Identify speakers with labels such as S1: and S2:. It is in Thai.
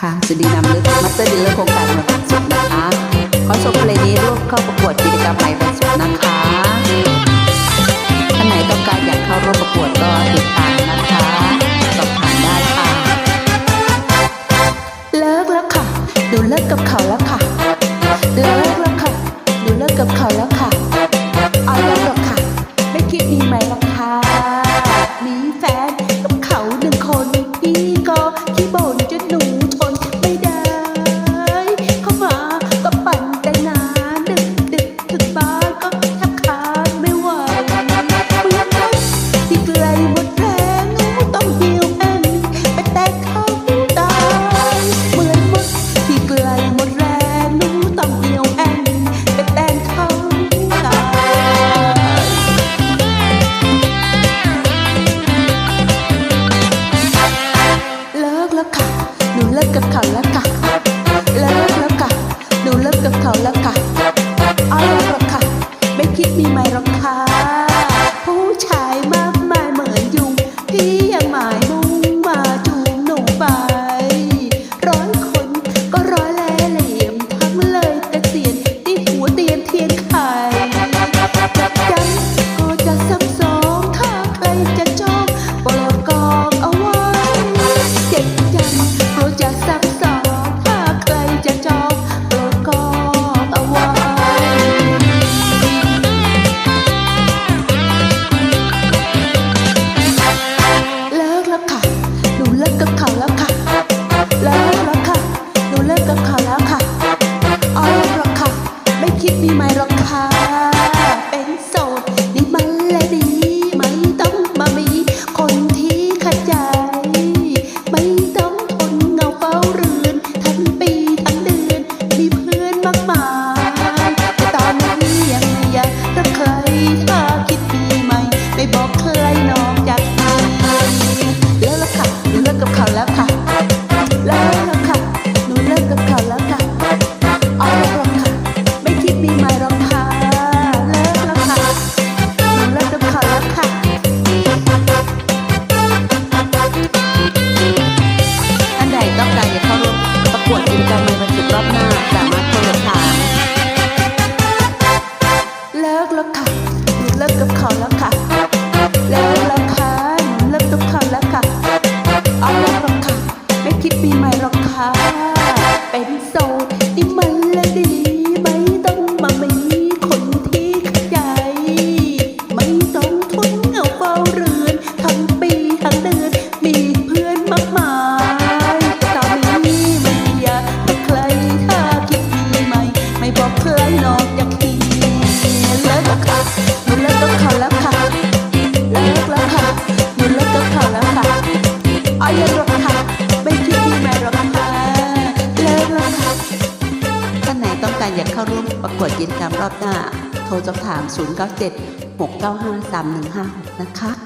S1: ค่ะสุดีนำลึกมาสเตอร์ดิลเลอร์โครงการเมือปันสุขนะคะขอชมเพลงนี้ร่วมเข้าประกวดกิจกรรมใหม่ปันสุขนะคะท่านไหนต้องการอยากเข้าร่วมประกวดก็ติดตามนะคะสอบถามได้ค่ะ เลิกแล้วค่ะดูเลิกกับเขาแล้วค่ะเลิกแล้วค่ะดูเลิกกับเขาแล้วค่ะเอาแล้วหรอกค่ะ ไม่คิดมีไหมหรอกค่ะมีแฟน การอยากเข้าร่วมประกวดกินกรรมรอบหน้า โทรสอบถาม 097 695 3156 นะคะ